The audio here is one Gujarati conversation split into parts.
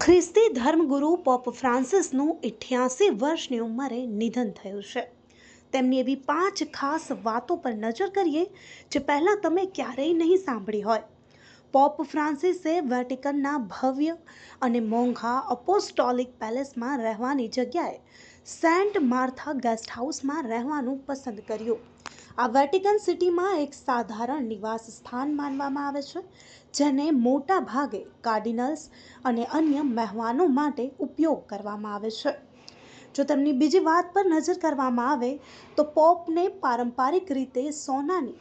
ખ્રિસ્તી ધર્મગુરુ પોપ ફ્રાન્સિસનું ઇઠ્યાસી વર્ષની ઉંમરે નિધન થયું છે. તેમની એવી પાંચ ખાસ વાતો પર નજર કરીએ, જે પહેલાં તમે ક્યારેય નહીં સાંભળી હોય. પોપ ફ્રાન્સિસે વેટિકનના ભવ્ય અને મોંઘા અપોસ્ટોલિક પેલેસમાં રહેવાની જગ્યાએ સેન્ટ માર્થા ગેસ્ટ હાઉસમાં રહેવાનું પસંદ કર્યું. આ વેટિકન સિટીમાં એક સાધારણ નિવાસ સ્થાન માનવામાં આવે છે, જેને મોટા ભાગે કાર્ડિનલ્સ અને અન્ય મહેમાનો માટે ઉપયોગ કરવામાં આવે છે. જો તેમની બીજી વાત પર નજર કરવામાં આવે, તો પોપને પારંપરિક રીતે સોનાની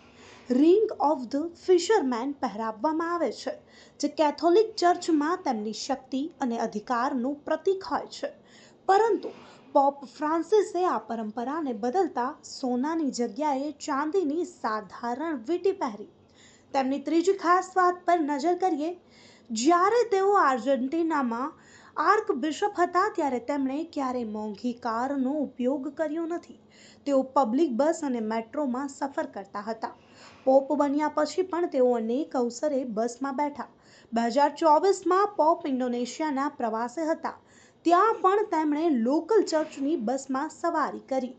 રિંગ ઓફ ધ ફિશરમેન પહેરાવવામાં આવે છે, જે કેથોલિક ચર્ચમાં તેમની શક્તિ અને અધિકારનું પ્રતીક હોય છે. પરંતુ પોપ ફ્રાન્સિસે આ પરંપરાને બદલતા સોનાની જગ્યાએ ચાંદીની સાધારણ વીંટી પહેરી. તેમની ત્રીજી ખાસ વાત પર નજર કરીએ, જ્યારે તેઓ આર્જેન્ટિનામાં આર્ક બિશપ હતા ત્યારે તેમણે ક્યારેય મોંઘી કારનો ઉપયોગ કર્યો નથી. તેઓ પબ્લિક બસ અને મેટ્રોમાં સફર કરતા હતા. પોપ બન્યા પછી પણ તેઓ અનેક અવસરે બસમાં બેઠા. બે હજાર ચોવીસમાં પોપ ઇન્ડોનેશિયાના પ્રવાસે હતા. ત્યાં પણ તેમણે લોકલ ચર્ચની બસમાં સવારી કરી.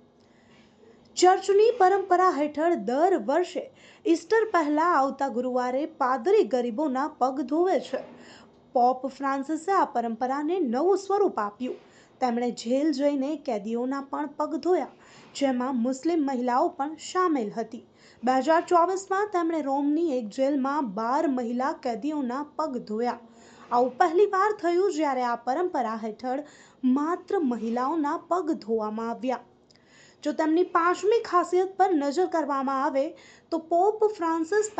ચર્ચની પરંપરા હેઠળ દર વર્ષે ઈસ્ટર પહેલાં આવતા ગુરુવારે પાદરી ગરીબોના પગ ધોવે છે. પોપ ફ્રાન્સિસે આ પરંપરાને નવું સ્વરૂપ આપ્યું. તેમણે જેલ જઈને કેદીઓના પણ પગ ધોયા, જેમાં મુસ્લિમ મહિલાઓ પણ સામેલ હતી. બે હજાર ચોવીસમાં તેમણે રોમની એક જેલમાં બાર મહિલા કેદીઓના પગ ધોયા. આવું પહેલીવાર થયું જ્યારે આ પરંપરા હેઠળ માત્ર મહિલાઓના પગ ધોવામાં આવ્યા. જો તેમની પાંચમી ખાસિયત પર નજર કરવામાં આવે, તો પોપ ફ્રાન્સિસ